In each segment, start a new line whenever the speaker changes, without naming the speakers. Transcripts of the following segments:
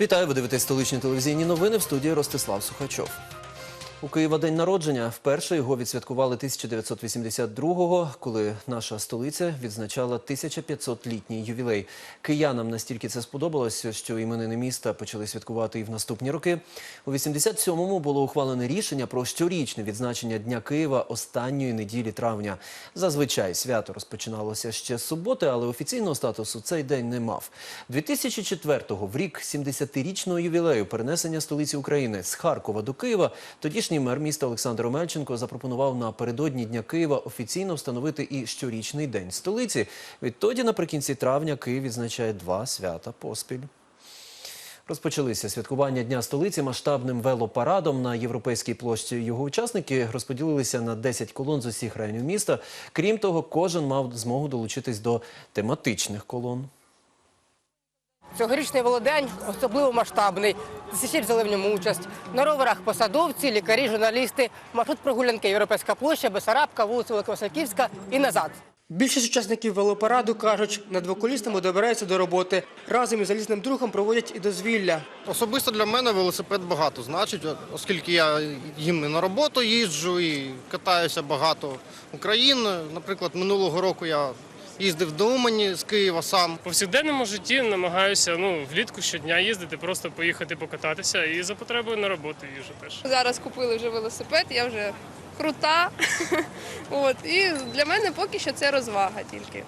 Вітаю, ви дивитесь столичні телевізійні новини в студії Ростислав Сухачов. У Києва день народження. Вперше його відсвяткували 1982-го, коли наша столиця відзначала 1500-літній ювілей. Киянам настільки це сподобалося, що іменини міста почали святкувати і в наступні роки. У 87-му було ухвалене рішення про щорічне відзначення Дня Києва останньої неділі травня. Зазвичай свято розпочиналося ще з суботи, але офіційного статусу цей день не мав. 2004-го, в рік 70-річного ювілею перенесення столиці України з Харкова до Києва, тодішній мер міста Олександр Омельченко запропонував напередодні Дня Києва офіційно встановити і щорічний день столиці. Відтоді, наприкінці травня, Київ відзначає два свята поспіль. Розпочалися святкування Дня столиці масштабним велопарадом на європейській площі. Його учасники розподілилися на 10 колон з усіх районів міста. Крім того, кожен мав змогу долучитись до тематичних колон.
Цьогорічний володень особливо масштабний. Тисячі взяли в ньому участь. На роверах посадовці, лікарі, журналісти. Маршрут прогулянки Європейська площа, Бесарабка, вулиця Великосаківська і назад. Більшість учасників велопараду кажуть, на двоколісному добираються до роботи. Разом із залізним другом проводять і дозвілля.
Особисто для мене велосипед багато значить, оскільки я їм і на роботу їжджу і катаюся багато Україн. Наприклад, минулого року я їздив до Умані з Києва сам.
У повсякденному житті намагаюся ну, влітку щодня їздити, просто поїхати покататися і за потребою на роботу їжу теж.
Зараз купили вже велосипед, я вже крута. От, і для мене поки що це розвага тільки.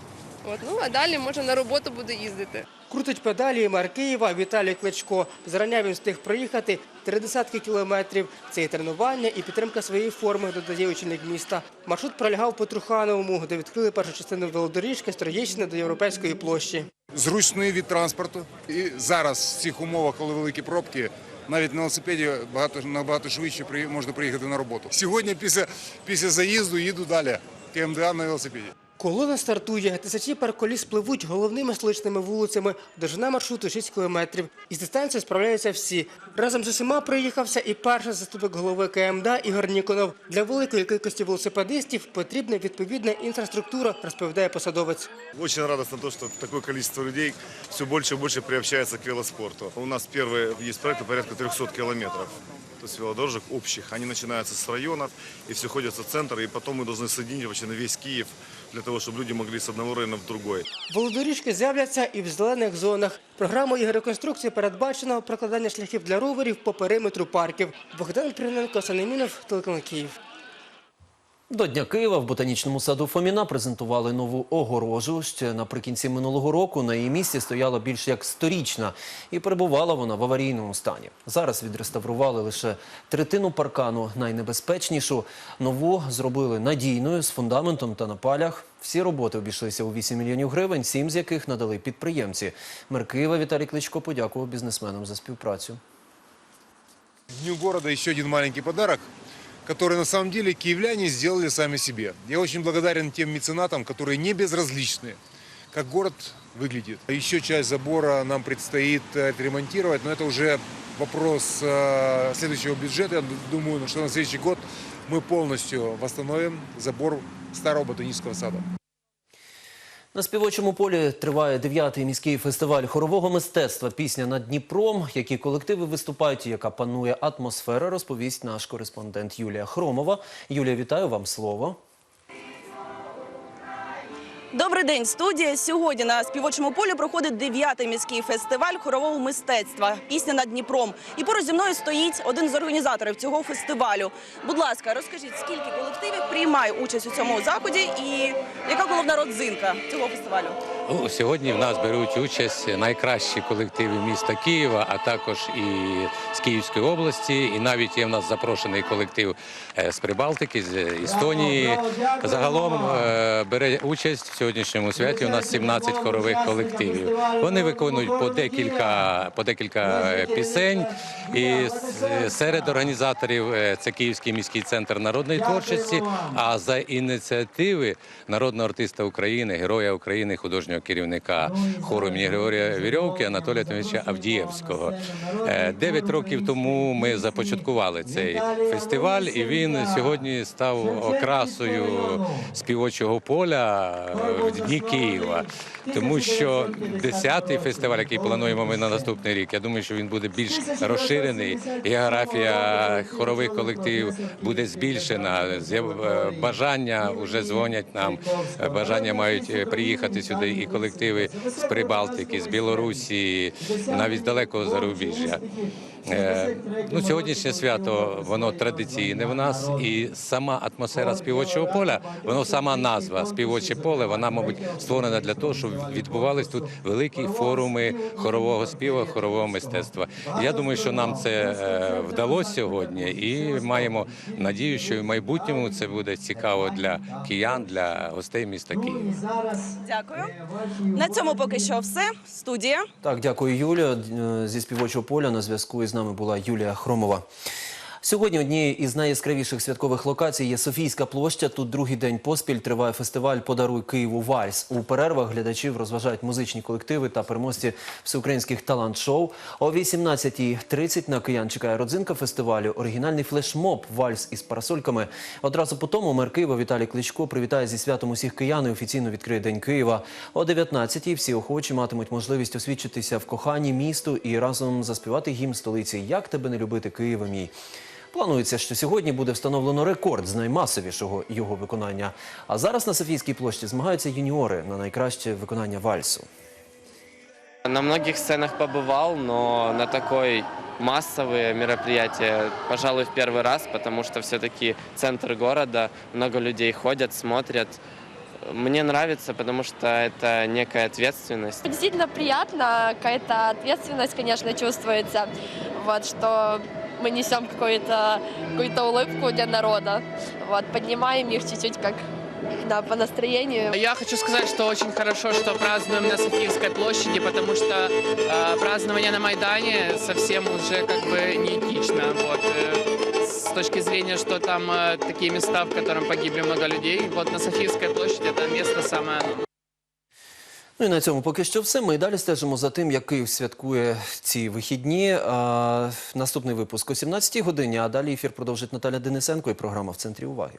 От, ну а далі може на роботу буду їздити.
Крутить педалі і мер Києва Віталій Кличко. Зарання він встиг проїхати три десятки кілометрів. Це і тренування, і підтримка своєї форми, додає очільник міста. Маршрут пролягав по Трухановому, де відкрили першу частину велодоріжки з Троєщини до Європейської площі.
зручний від транспорту. І зараз в цих умовах, коли великі пробки, навіть на велосипеді багато набагато швидше можна приїхати на роботу. Сьогодні після, після заїзду їду далі. КМДА на велосипеді.
Колона стартує. Тисячі парколіс пливуть головними столичними вулицями. Довжина маршруту 6 кілометрів. Із дистанцією справляються всі. Разом з усіма приїхався і перший заступник голови КМДА Ігор Ніконов. Для великої кількості велосипедистів потрібна відповідна інфраструктура, розповідає посадовець.
Очень радостно то, что такое количество людей все больше и больше приобщается к велоспорту. У нас первые есть проекты порядка 300 километров. То есть велодорожек общих. Они начинаются с районов и все ходят в центр. И потом мы должны соединить вообще на весь Киев для того, щоб люди могли з одного району в другой.
Володоріжки з'являться і в зелених зонах. Програмою реконструкції передбачено прокладання шляхів для роверів по периметру парків. Богдан Приненко, Санемінов, телеканал Київ.
До Дня Києва в ботанічному саду Фоміна презентували нову огорожу. Ще наприкінці минулого року на її місці стояла більш як сторічна, і перебувала вона в аварійному стані. Зараз відреставрували лише третину паркану, найнебезпечнішу. Нову зробили надійною з фундаментом та на палях. Всі роботи обійшлися у 8 мільйонів гривень, сім з яких надали підприємці. Мер Києва Віталій Кличко подякував бізнесменам за співпрацю.
Дню города еще один маленький подарок, который на самом деле киевляне сделали сами себе. Я очень благодарен тем меценатам, которые не безразличны, как город выглядит. Еще часть забора нам предстоит э, отремонтировать, но это уже вопрос э, следующего бюджета. Я думаю, что на следующий год мы полностью восстановим забор старого ботанического сада.
На співочому полі триває дев'ятий міський фестиваль хорового мистецтва Пісня над Дніпром. Які колективи виступають, яка панує атмосфера, розповість наш кореспондент Юлія Хромова. Юлія, вітаю вам слово.
Добрий день, студія. Сьогодні на співочому полі проходить дев'ятий міський фестиваль хорового мистецтва Пісня над Дніпром. І поруч зі мною стоїть один з організаторів цього фестивалю. Будь ласка, розкажіть, скільки колективів приймає участь у цьому заході, і яка головна родзинка цього фестивалю?
Ну, Сьогодні в нас беруть участь найкращі колективи міста Києва, а також і з Київської області. І навіть є в нас запрошений колектив е, з Прибалтики, з Естонії. Загалом е, бере участь в сьогоднішньому святі. У нас 17 хорових колективів. Вони виконують по декілька по декілька е, пісень. І серед організаторів це Київський міський центр народної творчості. А за ініціативи народного артиста України, героя України, художнього керівника хору імені Григорія Вірьовки Анатолія Тимовича Авдієвського. Е, Дев'ять років тому ми започаткували цей фестиваль, і він сьогодні став окрасою співочого поля в дні Києва. Тому що 10-й фестиваль, який плануємо ми на наступний рік, я думаю, що він буде більш розширений. Географія хорових колективів буде збільшена. Е, Бажання вже дзвонять нам. Е, Бажання мають е, приїхати сюди і колективи з Прибалтики, з Білорусі, навіть з далекого зарубіжжя. Е, Ну, сьогоднішнє свято воно традиційне в нас, і сама атмосфера співочого поля, воно сама назва співоче поле. Вона, мабуть, створена для того, щоб відбувались тут великі форуми хорового співу, хорового мистецтва. Я думаю, що нам це е, вдалося сьогодні, і маємо надію, що в майбутньому це буде цікаво для киян, для гостей міста Києва.
Дякую. На цьому поки що все. Студія.
Так, дякую, Юля. Е, Зі співочого поля на зв'язку із нами була Юлія Хромова. Сьогодні однією із найяскравіших святкових локацій є Софійська площа. Тут другий день поспіль триває фестиваль Подаруй Києву Вальс. У перервах глядачів розважають музичні колективи та переможці всеукраїнських талант-шоу. О 18.30 на киян чекає родзинка фестивалю. Оригінальний флешмоб Вальс із парасольками. Одразу по тому мер Києва Віталій Кличко привітає зі святом усіх киян і офіційно відкриє День Києва. О 19.00 всі охочі матимуть можливість освідчитися в коханні місту і разом заспівати гімн столиці Як тебе не любити, Києва мій. Планується, що сьогодні буде встановлено рекорд з наймасовішого його виконання. А зараз на Софійській площі змагаються юніори на найкраще виконання вальсу.
На многих сценах побывал, но на такой массовые мероприятия, пожалуй, в первый раз, потому что все-таки центр города, много людей ходят, смотрят. Мне нравится, потому что это некая ответственность.
Действительно приятно, какая-то ответственность, конечно, чувствуется, вот, что мы несем какую-то какую улыбку для народа, вот, поднимаем их чуть-чуть как да, по настроению.
Я хочу сказать, что очень хорошо, что празднуем на Софиевской площади, потому что э, празднование на Майдане совсем уже как бы неэтично. Вот, э, с точки зрения, что там э, такие места, в котором погибли много людей, вот на Софиевской площади это место самое оно.
Ну і на цьому поки що все. Ми далі стежимо за тим, як Київ святкує ці вихідні. А, наступний випуск о 17-й годині, а далі ефір продовжить Наталя Денисенко і програма в центрі уваги.